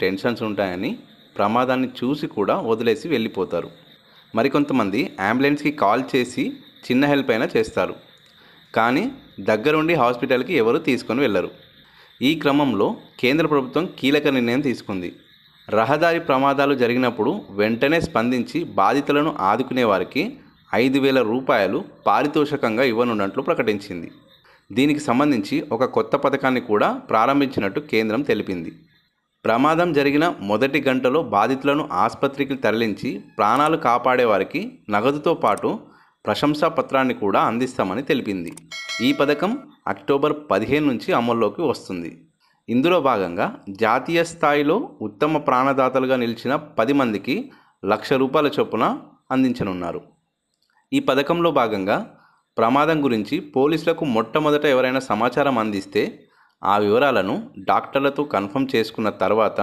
Tensions ఉంటాయని ప్రమాదాన్ని చూసి కూడా వదిలేసి వెళ్ళిపోతారు. మరికొంతమంది అంబులెన్స్కి కాల్ చేసి చిన్న హెల్ప్ అయినా చేస్తారు. కానీ దగ్గరుండి హాస్పిటల్కి ఎవరు తీసుకొని వెళ్ళరు. ఈ క్రమంలో కేంద్ర ప్రభుత్వం కీలక నిర్ణయం తీసుకుంది. రహదారి ప్రమాదాలు జరిగినప్పుడు వెంటనే స్పందించి బాధితులను ఆదుకునే వారికి ఐదు వేల రూపాయలు పారితోషికంగా ఇవ్వనున్నట్లు ప్రకటించింది. దీనికి సంబంధించి ఒక కొత్త పథకాన్ని కూడా ప్రారంభించినట్టు కేంద్రం తెలిపింది. ప్రమాదం జరిగిన మొదటి గంటలో బాధితులను ఆసుపత్రికి తరలించి ప్రాణాలు కాపాడేవారికి నగదుతో పాటు ప్రశంసా పత్రాన్ని కూడా అందిస్తామని తెలిపింది. ఈ పథకం అక్టోబర్ పదిహేను నుంచి అమల్లోకి వస్తుంది. ఇందులో భాగంగా జాతీయ స్థాయిలో ఉత్తమ ప్రాణదాతలుగా నిలిచిన పది మందికి లక్ష రూపాయల చొప్పున అందించనున్నారు. ఈ పథకంలో భాగంగా ప్రమాదం గురించి పోలీసులకు మొట్టమొదట ఎవరైనా సమాచారం అందిస్తే ఆ వివరాలను డాక్టర్లతో కన్ఫర్మ్ చేసుకున్న తర్వాత